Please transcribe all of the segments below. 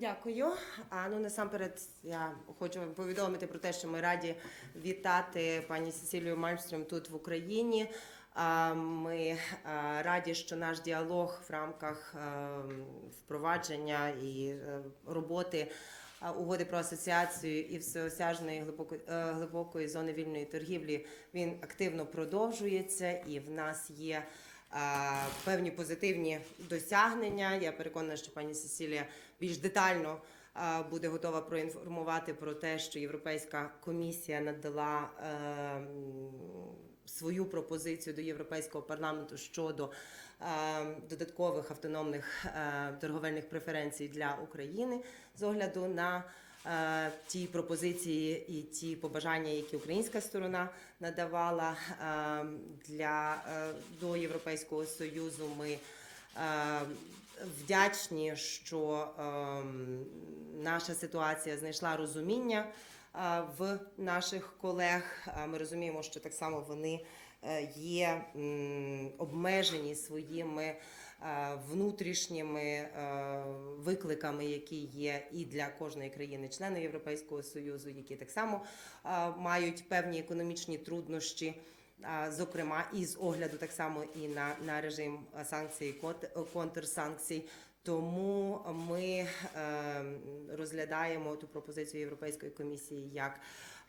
Дякую. А ну насамперед я хочу вам повідомити про те, що ми раді вітати пані Сесілію Мальмстрöm тут в Україні. Ми раді, що наш діалог в рамках впровадження і е, роботи угоди про асоціацію і всеосяжної е, глибокої зони вільної торгівлі він активно продовжується, і в нас є певні позитивні досягнення. Я переконана, що пані Сесілія більш детально буде готова проінформувати про те, що Європейська комісія надала е, свою пропозицію до Європейського парламенту щодо е, додаткових автономних е, торговельних преференцій для України з огляду на е, ті пропозиції і ті побажання, які українська сторона надавала е, для е, до Європейського союзу. Ми е, вдячні, що ем, наша ситуація знайшла розуміння е, в наших колег. Е, Ми розуміємо, що так само вони е, є обмежені своїми внутрішніми викликами, які є і для кожної країни-члени Європейського союзу, які так само мають певні економічні труднощі. Зокрема, і з огляду так само і на, на режим санкцій, кон- контрсанкцій. Тому ми е, розглядаємо ту пропозицію Європейської комісії як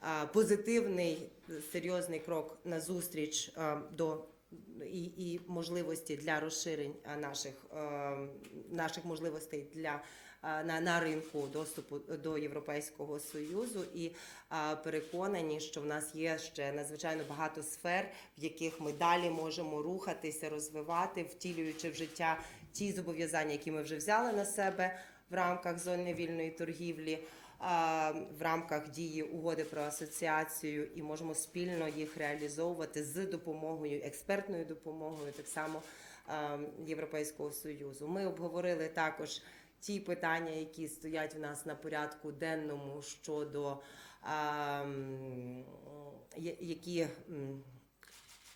е, позитивний серйозний крок на зустріч е, до і, і можливості для розширень наших, наших можливостей для на, на ринку доступу до Європейського союзу і переконані, що в нас є ще надзвичайно багато сфер, в яких ми далі можемо рухатися, розвивати, втілюючи в життя ті зобов'язання, які ми вже взяли на себе в рамках зони вільної торгівлі. В рамках дії угоди про асоціацію і можемо спільно їх реалізовувати з допомогою експертною допомогою, так само Європейського союзу. Ми обговорили також ті питання, які стоять в нас на порядку денному щодо а, які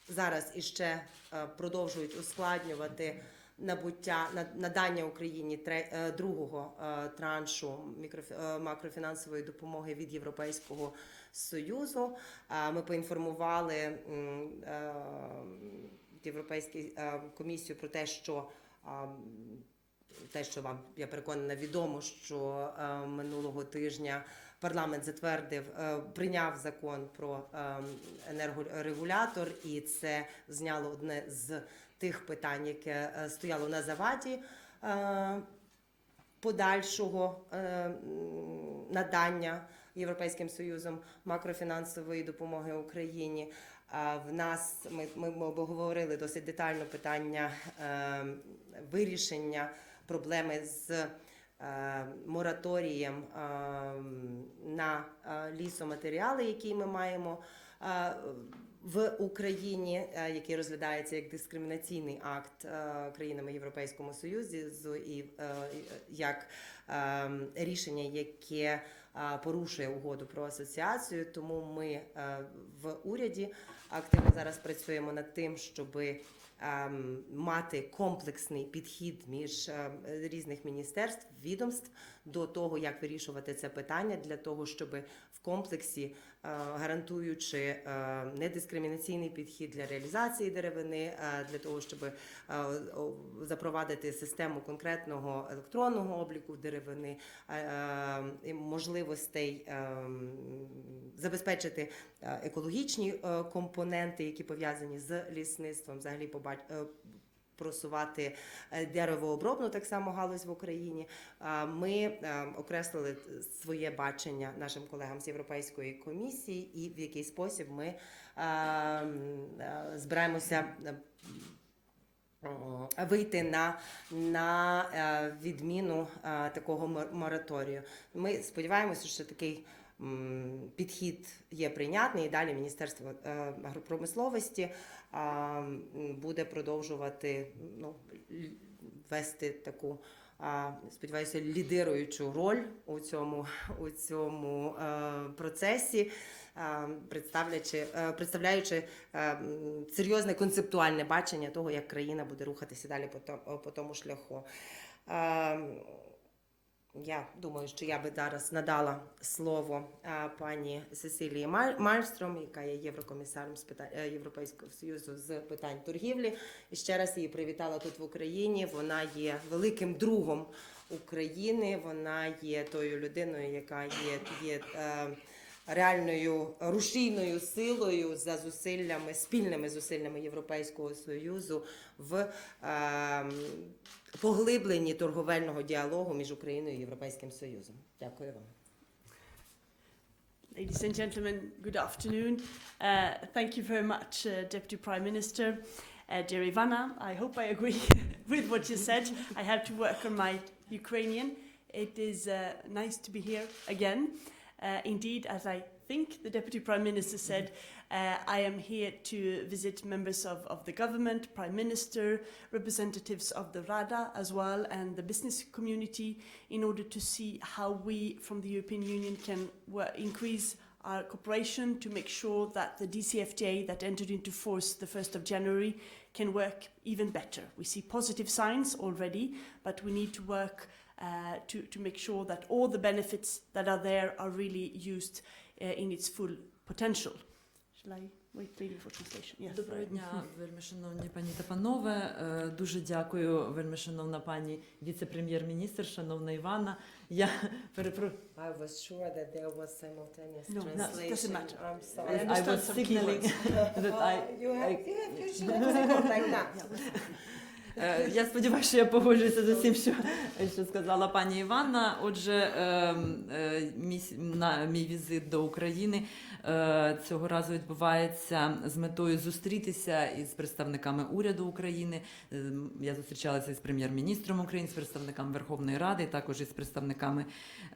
зараз іще е, продовжують ускладнювати набуття на- надання Україні е, другого е, траншу макрофінансової допомоги від Європейського союзу. Ми поінформували Європейську комісію про те, що а, м, те, що вам я переконана відомо, що е, минулого тижня парламент затвердив, е, прийняв закон про е, енергорегулятор, і це зняло одне з тих питань, яке стояло на заваді. Подальшого надання Європейським Союзом макрофінансової допомоги Україні. В нас ми, ми обговорили досить детально питання вирішення проблеми з е, мораторієм е, на е, лісоматеріали, які ми маємо в Україні, який розглядається як дискримінаційний акт країнами Європейському Союзі, і як рішення, яке порушує угоду про асоціацію. Тому ми в уряді активно зараз працюємо над тим, щоби мати комплексний підхід між ем, різних міністерств, відомств до того, як вирішувати це питання, для того, щоб в комплексі, е, гарантуючи е, недискримінаційний підхід для реалізації деревини, е, для того, щоб запровадити систему конкретного електронного обліку деревини, і можливостей забезпечити екологічні компоненти, які пов'язані з лісництвом, взагалі побач... просувати е, деревообробну так само галузь в Україні. Ми е, окреслили своє бачення нашим колегам з Європейської комісії, і в який спосіб ми е, збираємося. Вийти на, на відміну такого мор- мораторію. Ми сподіваємося, що такий підхід є прийнятний. І далі Міністерство е, агропромисловості буде продовжувати ну, вести таку. Сподіваюся, лідируючу роль у цьому, у цьому е, процесі, е, представляючи е, серйозне концептуальне бачення того, як країна буде рухатися далі по тому шляху. Я думаю, що я би зараз надала слово пані Сесилії Мальстром, яка є єврокомісаром з питань е, Європейського союзу з питань торгівлі. І ще раз її привітала тут в Україні. Вона є великим другом України. Вона є тою людиною, яка є, є е, реальною рушійною силою за зусиллями, спільними зусиллями Європейського союзу в е, поглибленні торговельного діалогу між Україною і Європейським Союзом. Дякую вам. Ladies and gentlemen, good afternoon. Uh, thank you very much, uh, Deputy Prime Minister. Uh, dear Ivana, I hope I agree with what you said. I have to work on my Ukrainian. It is uh, nice to be here again. Uh, indeed, as I think the Deputy Prime Minister said, uh, I am here to visit members of, of the government, Prime Minister, representatives of the RADA as well, and the business community in order to see how we from the European Union can increase our cooperation to make sure that the DCFTA that entered into force the 1st of January can work even better. We see positive signs already, but we need to work uh, to, to make sure that all the benefits that are there are really used uh, in its full potential. Shall I wait really for translation? Yes. Доброго sorry. дня, вельми шановні пані та панове. Е, Дуже дякую, вельми шановна пані віце-прем'єр-міністр, шановна Івана. Я перепрошую. I was sure that there was simultaneous No, that translation. doesn't matter. I'm I sorry. I understand was some signaling keywords. that I, you have, I- you have, you should have like that. Е, Я сподіваюся, що я погоджуюся з усім, що, що сказала пані Іванна. Отже, ем, е, мій, на, мій візит до України е, цього разу відбувається з метою зустрітися із представниками уряду України. Я зустрічалася із прем'єр-міністром України, з представниками Верховної Ради, також із представниками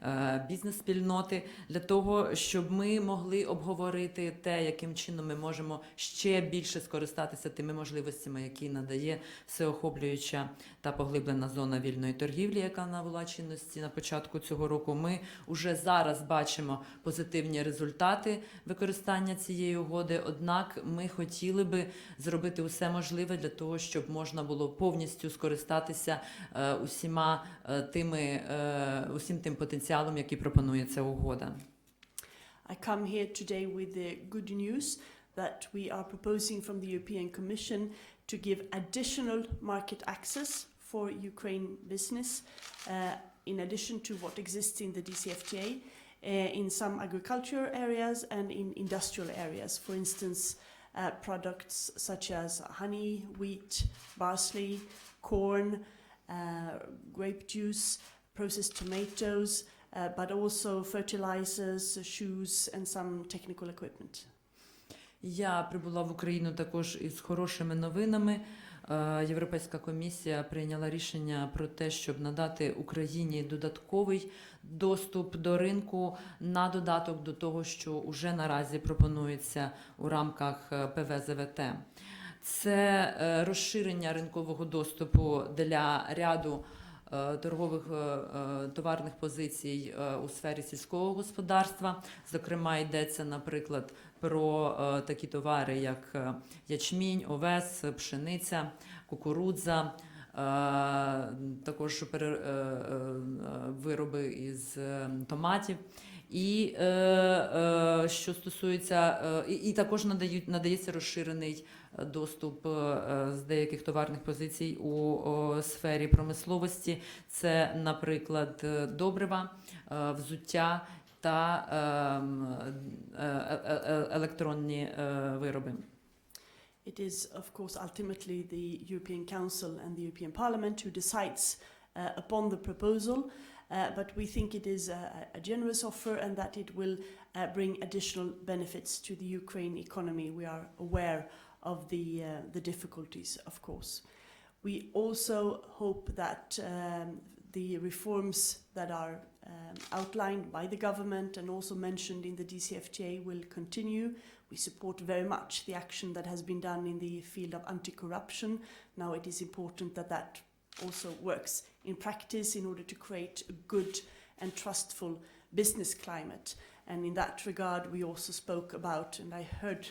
е, бізнес-спільноти, для того, щоб ми могли обговорити те, яким чином ми можемо ще більше скористатися тими можливостями, які надає всеохоплююча та поглиблена зона вільної торгівлі, яка набула чинності на початку цього року. Ми вже зараз бачимо позитивні результати використання цієї угоди. Однак ми хотіли би зробити усе можливе для того, щоб можна було повністю скористатися е, усіма е, тими е, усім тим потенціалом, який пропонує ця угода. I come here today with the good news that we are proposing from the European Commission to give additional market access for Ukraine business uh, in addition to what exists in the DCFTA uh, in some agricultural areas and in industrial areas. For instance, uh, products such as honey, wheat, parsley, corn, grape juice, processed tomatoes, but also fertilizers, shoes, and some technical equipment. Я прибула в Україну також із хорошими новинами. Е, Європейська комісія прийняла рішення про те, щоб надати Україні додатковий доступ до ринку на додаток до того, що уже наразі пропонується у рамках е, ПВЗВТ. Це е, розширення ринкового доступу для ряду торгових товарних позицій у сфері сільського господарства. Зокрема, йдеться, наприклад, про е, такі товари, як е, ячмінь, овес, пшениця, кукурудза. е, Також вироби із томатів. І що стосується, і, також надають, надається розширений доступ з деяких товарних позицій у сфері промисловості. Це, наприклад, добрива, взуття та ем, е, е, е, електронні е, вироби. It is, of course, ultimately the European Council and the European Parliament who decides uh, upon the proposal, uh, but we think it is a, a generous offer and that it will uh, bring additional benefits to the Ukraine economy. We are aware of the, uh, the difficulties, of course. We also hope that um, the reforms that are um, outlined by the government and also mentioned in the DCFTA will continue. We support very much the action that has been done in the field of anti-corruption. Now it is important that that also works in practice in order to create a good and trustful business climate. And in that regard, we also spoke about, and I heard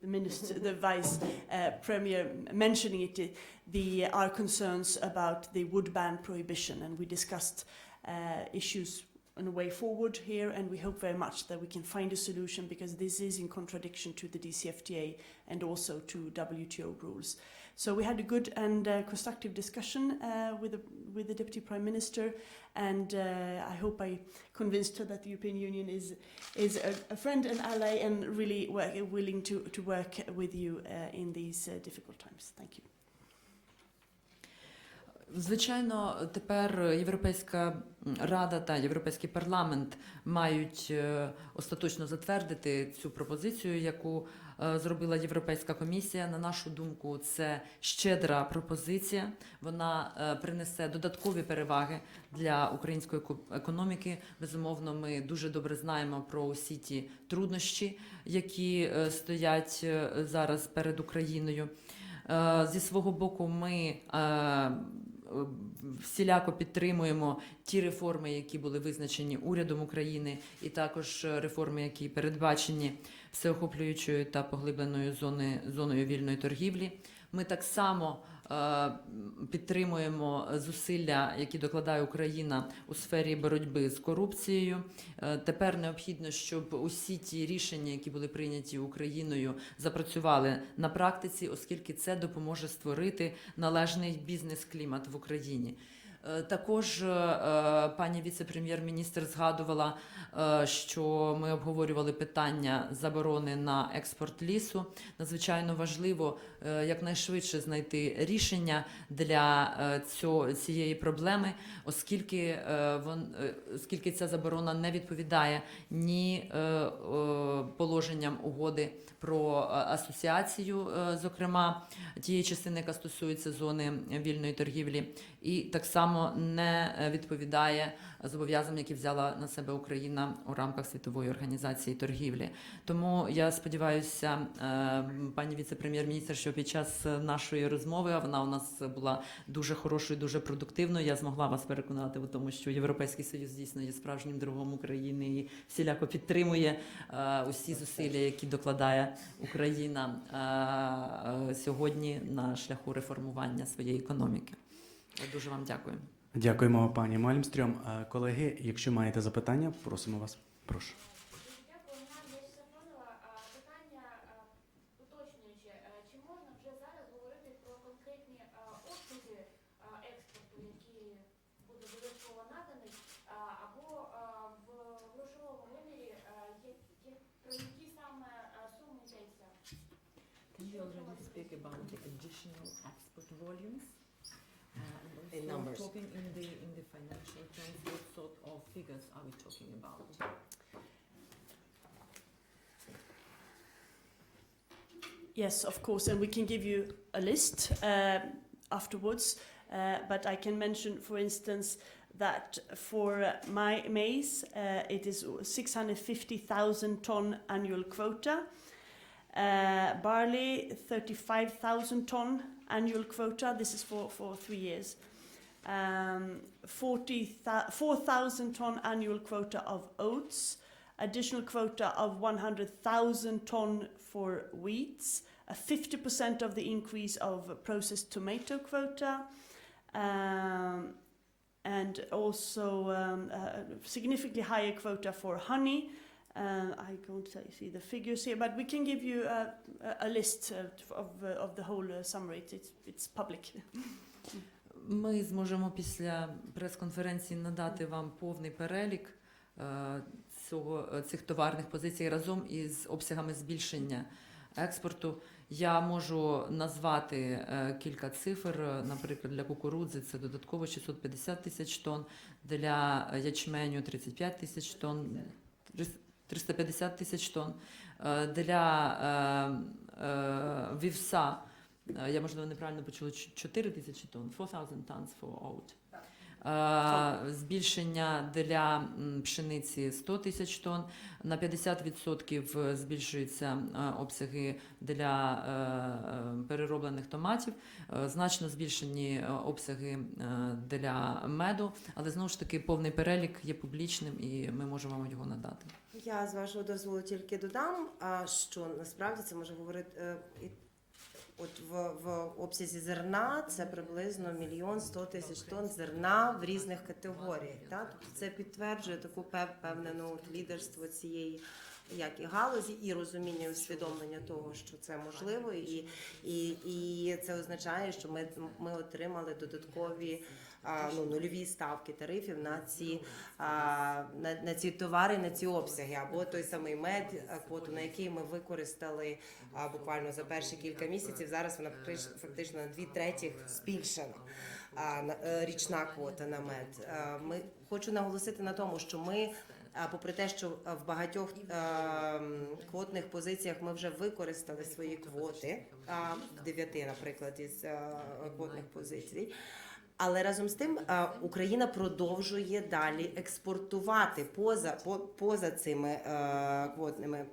the minister, the vice uh, premier mentioning it, the our concerns about the wood ban prohibition, and we discussed issues and a way forward here, and we hope very much that we can find a solution because this is in contradiction to the DCFTA and also to WTO rules. So we had a good and uh, constructive discussion uh, with the with the Deputy Prime Minister, and uh, I hope I convinced her that the European Union is is a, a friend and ally and really work, willing to to work with you uh, in these uh, difficult times. Thank you. Звичайно, тепер Європейська Рада та Європейський парламент мають е, остаточно затвердити цю пропозицію, яку е, зробила Європейська комісія. На нашу думку, це щедра пропозиція. Вона е, принесе додаткові переваги для української ко- економіки. Безумовно, ми дуже добре знаємо про усі ті труднощі, які стоять зараз перед Україною. Зі свого боку, ми всіляко підтримуємо ті реформи, які були визначені урядом України, і також е, реформи, які передбачені всеохоплюючою та поглибленою зони, зоною вільної торгівлі. Ми так само е, підтримуємо зусилля, які докладає Україна у сфері боротьби з корупцією. Е, Тепер необхідно, щоб усі ті рішення, які були прийняті Україною, запрацювали на практиці, оскільки це допоможе створити належний бізнес-клімат в Україні. Е, Також е, пані віце-прем'єр-міністр згадувала, е, що ми обговорювали питання заборони на експорт лісу. Надзвичайно важливо якнайшвидше знайти рішення для цієї проблеми, оскільки, оскільки ця заборона не відповідає ні положенням угоди про асоціацію, зокрема тієї частини, яка стосується зони вільної торгівлі, і так само не е, відповідає зобов'язанням, які взяла на себе Україна у рамках світової організації торгівлі. Тому я сподіваюся, е, пані віце-прем'єр-міністр, що під час нашої розмови а вона у нас була дуже хорошою, дуже продуктивною. Я змогла вас переконати в тому, що Європейський Союз дійсно є справжнім другом України і всіляко підтримує е, усі зусилля, які докладає Україна сьогодні на шляху реформування своєї економіки. Дуже вам дякую. Дякуємо, пані Мальмстрьом. Е, Колеги, якщо маєте запитання, просимо вас. Прошу. Дякую, Надя Степанова. А, Питання а. Чи можна вже зараз говорити про конкретні а, експорту, які буде додатково наданий, або в грошовому вимірі є- є- про які саме суми йдеться? Can you already speak about the additional export volumes? Uh, and also In numbers. Talking in the in the financial terms, what sort of figures are we talking about? Yes, of course, and we can give you a list uh, afterwards. Uh, but I can mention, for instance, that for uh, my maize, uh, it is 650,000 ton annual quota. Uh, barley, 35,000 ton annual quota. This is for, for three years. Um, 4,000 ton annual quota of oats. Additional quota of 100,000 ton for wheats. A 50% of the increase of processed tomato quota. Um, and also um, a significantly higher quota for honey. Uh, I can't see the figures here, but we can give you a, a- list uh, of, uh, of the whole uh, summary. It's, it's, public. Ми зможемо після прес-конференції надати вам повний перелік е, цього, е, цих товарних позицій разом із обсягами збільшення експорту. Я можу назвати е, кілька цифр. Наприклад, для кукурудзи це додатково 650 тисяч тонн, для ячменю 35 тисяч тонн, 350 тисяч тонн. Е, Для е, е, вівса Я можливо неправильно почула 4 тисячі тонн, 4,000 tons for oat. Е, Збільшення для пшениці 100 тисяч тонн, на 50% збільшуються е, обсяги для е, е, перероблених томатів, е, значно збільшені е, обсяги е, для меду, але знову ж таки повний перелік є публічним і ми можемо вам його надати. Я з вашого дозволу тільки додам, що насправді це може говорити е, От в, в обсязі зерна це приблизно мільйон сто тисяч тонн зерна в різних категоріях. Так? Тобто це підтверджує таку пев- певне ну, лідерство цієї як і галузі, і розуміння і усвідомлення того, що це можливо, і, і, і це означає, що ми, ми отримали додаткові а, ну, нульові ставки тарифів на ці, а, на, на ці товари, на ці обсяги, або той самий мед, квоту, на який ми використали а, буквально за перші кілька місяців. Зараз вона фактично- фактично на дві третіх збільшена. е, Річна квота на мед. Е, Ми хочу наголосити на тому, що ми, а, попри те, що в багатьох е, квотних позиціях ми вже використали свої квоти а, в дев'яти, наприклад, із е, квотних позицій. Але разом з тим Україна продовжує далі експортувати поза по, поза цими е, квотними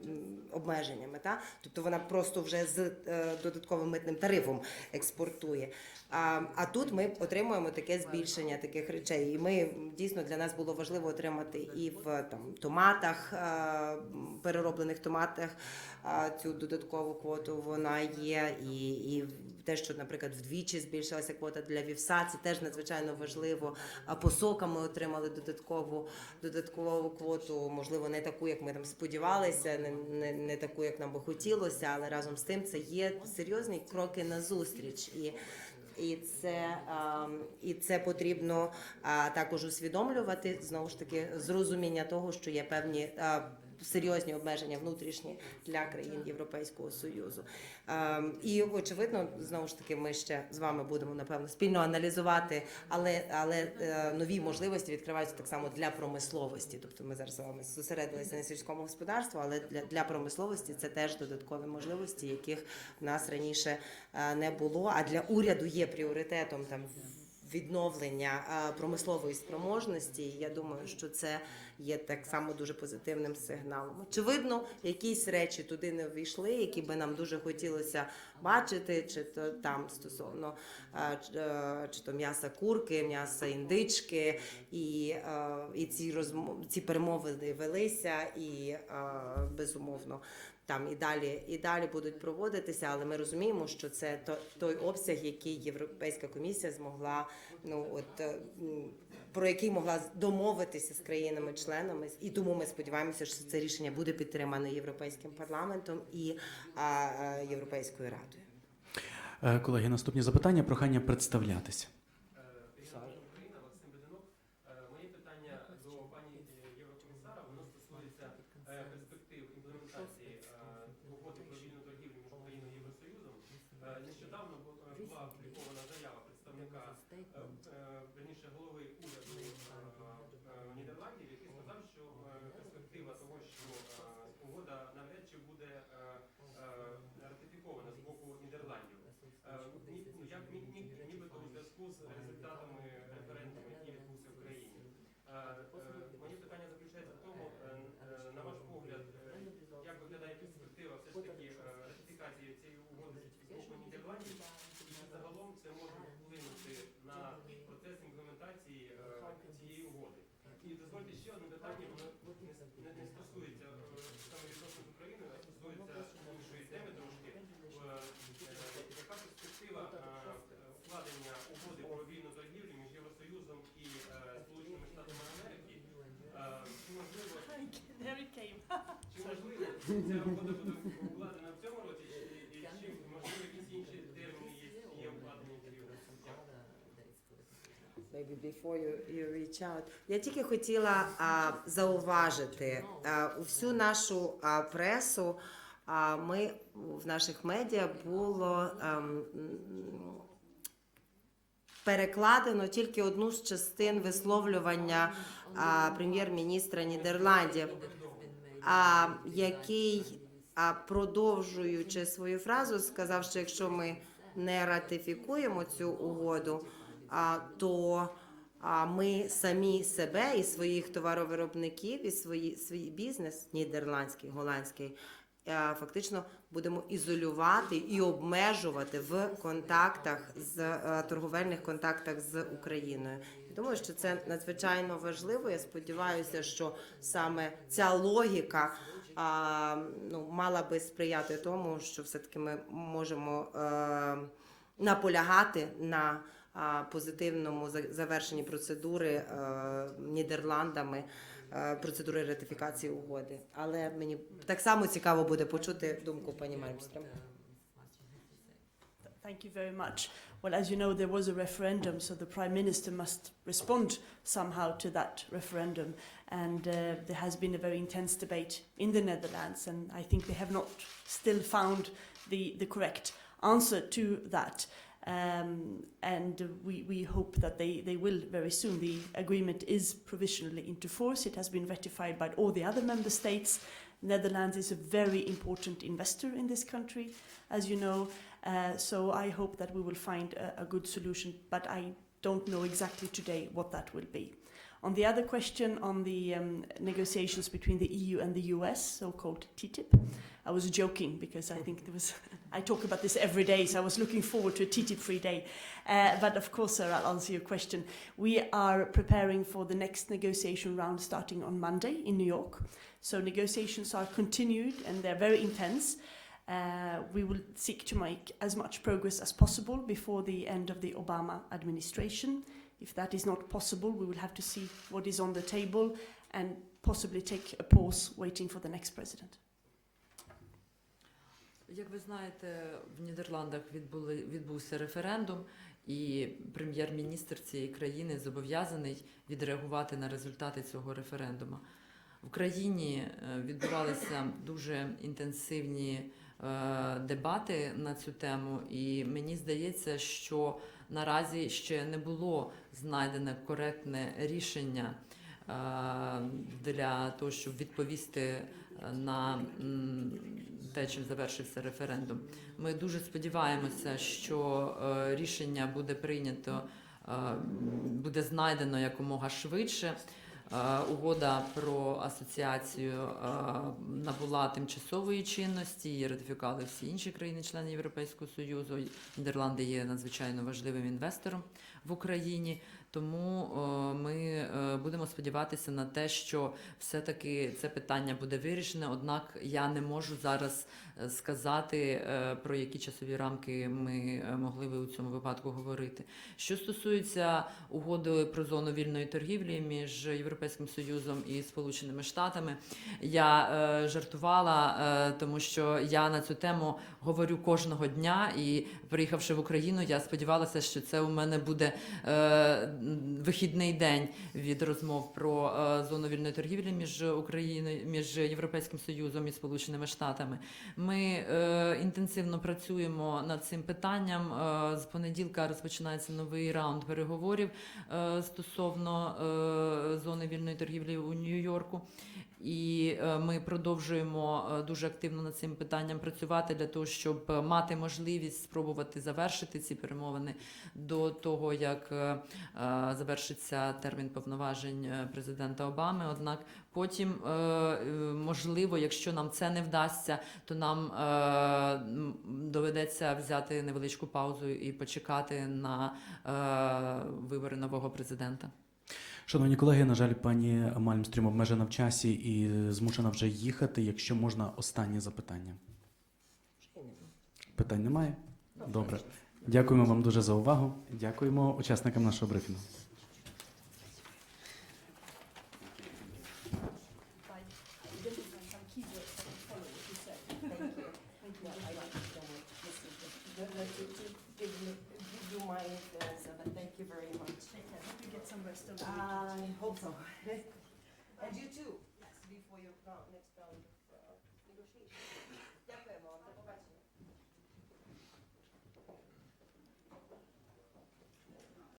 обмеженнями. Та? Тобто вона просто вже з е, додатковим митним тарифом експортує. А, а тут ми отримуємо таке збільшення таких речей. І ми дійсно для нас було важливо отримати і в там томатах, е, перероблених томатах е, цю додаткову квоту. Вона є, і, і те, що, наприклад, вдвічі збільшилася квота для вівса, це теж надзвичайно важливо. А по сокам ми отримали додаткову додаткову квоту, можливо, не таку, як ми там сподівалися, не, не, не таку, як нам би хотілося, але разом з тим це є серйозні кроки назустріч. І і це, а, і це потрібно також усвідомлювати знову ж таки з розуміння того, що є певні а, серйозні обмеження внутрішні для країн Європейського союзу. І очевидно, знову ж таки, ми ще з вами будемо напевно спільно аналізувати, але але е, нові можливості відкриваються так само для промисловості. Тобто ми зараз з вами зосередилися на сільському господарству, але для, для промисловості це теж додаткові можливості, яких в нас раніше е, не було. А для уряду є пріоритетом там відновлення е, промислової спроможності. Я думаю, що це є так само дуже позитивним сигналом. Очевидно, якісь речі туди не ввійшли, які би нам дуже хотілося бачити, чи то там стосовно е, е, чи то м'яса курки, м'яса індички, і, і ці розмов, ці перемовини велися, і безумовно. Там і далі і далі будуть проводитися, але ми розуміємо, що це то, той обсяг, який Європейська комісія змогла, ну от е, про який могла домовитися з країнами-членами, і тому ми сподіваємося, що це рішення буде підтримане європейським парламентом і е, Європейською радою. Е, Колеги, наступні запитання. Прохання представлятися. Регіональна Україна, Максим Беденок. Е, Моє питання до пані е, Єврокомісара, воно стосується е, перспектив імплементації е, угоди про вільну торгівлю між Україною і Євросоюзом. Е, Нещодавно бу- е, була опублікована заява представника, е, е, верніше голови уряду е, е, Нідерландів, який сказав, що е, перспектива того, що е, угода навряд чи буде е, е, ратифікована з боку Нідерландів. Е, ні- ну, як ні- ніби нібито у зв'язку з результатами референдуму, який відбувся в країні. Е, е, Моє питання заключається в тому, е, е, на ваш погляд, е, як виглядає перспектива все ж таки е, ратифікації цієї угоди з боку Нідерландів, і чи загалом це може вплинути на процес імплементації е, цієї угоди. І дозвольте ще одне питання, воно не, не, не стосується е, саме відносин з Україною, а стосується іншої теми трошки. Е, е, Яка перспектива е, укладення угоди про вільну торгівлю між Євросоюзом і е, Сполученими Штатами Америки? Е, Чи можливо, There it came. чи можливо Maybe before you, you reach out. Я тільки хотіла а, зауважити а, у всю нашу а, пресу. А ми в наших медіа було ем, м, перекладено тільки одну з частин висловлювання а, прем'єр-міністра Нідерландів, а, який, продовжуючи свою фразу, сказав, що якщо ми не ратифікуємо цю угоду, то ми самі себе і своїх товаровиробників, і свої, свій бізнес нідерландський, голландський. Е, Фактично будемо ізолювати і обмежувати в контактах з е, торговельних контактах з Україною. Я думаю, що це надзвичайно важливо. Я сподіваюся, що саме ця логіка а, ну, мала би сприяти тому, що все-таки ми можемо е, наполягати на а, позитивному за- завершенні процедури е, Нідерландами. е, Процедури ратифікації угоди, але мені так само цікаво буде почути думку пані Мальмстрем. Thank you very much. Well, as you know, there was a referendum, so the Prime Minister must respond somehow to that referendum. And uh, there has been a very intense debate in the Netherlands, and I think they have not still found the, the correct answer to that. Um, and we, we hope that they, they will very soon. The agreement is provisionally into force. It has been ratified by all the other member states. Netherlands is a very important investor in this country, as you know. Uh, so I hope that we will find a, a good solution, but I don't know exactly today what that will be. On the other question on the um, negotiations between the EU and the US, so-called TTIP, I was joking because I think there was, I talk about this every day, so I was looking forward to a TTIP-free day. Uh, but of course, sir, I'll answer your question. We are preparing for the next negotiation round starting on Monday in New York. So negotiations are continued and they're very intense. Uh, we will seek to make as much progress as possible before the end of the Obama administration. If that is not possible, we will have to see what is on the table and possibly take a pause waiting for the next president. Як ви знаєте, в Нідерландах відбули, відбувся референдум, і прем'єр-міністр цієї країни зобов'язаний відреагувати на результати цього референдуму. В країні е, відбувалися дуже інтенсивні е, дебати на цю тему, і мені здається, що наразі ще не було знайдене коректне рішення е, для того, щоб відповісти на те, чим завершився референдум. Ми дуже сподіваємося, що е, рішення буде прийнято, е, буде знайдено якомога швидше. Е, Угода про асоціацію набула тимчасової чинності, її ратифікували всі інші країни-члени Європейського Союзу. Нідерланди є надзвичайно важливим інвестором в Україні. Тому е, ми е, будемо сподіватися на те, що все-таки це питання буде вирішене. Однак я не можу зараз е, сказати, про які часові рамки ми могли би у цьому випадку говорити. Що стосується угоди про зону вільної торгівлі між Європейським Союзом і Сполученими Штатами, я жартувала, тому що я на цю тему говорю кожного дня. І приїхавши в Україну, я сподівалася, що це у мене буде е, вихідний день від розмов про е, зону вільної торгівлі між Україною, між Європейським Союзом і Сполученими Штатами. Ми е, інтенсивно працюємо над цим питанням. Е, з понеділка розпочинається новий раунд переговорів е, стосовно е, зони вільної торгівлі у Нью-Йорку. І е, ми продовжуємо е, дуже активно над цим питанням працювати для того, щоб е, мати можливість спробувати завершити ці перемовини до того, як завершиться термін повноважень президента Обами. Однак потім, можливо, якщо нам це не вдасться, то нам доведеться взяти невеличку паузу і почекати на вибори нового президента. Шановні колеги, на жаль, пані Мальмстрім обмежена в часі і змушена вже їхати. Якщо можна, останнє запитання. Питань немає? Добре. Дякуємо вам дуже за увагу. Дякуємо учасникам нашого брифінгу. I hope so. and you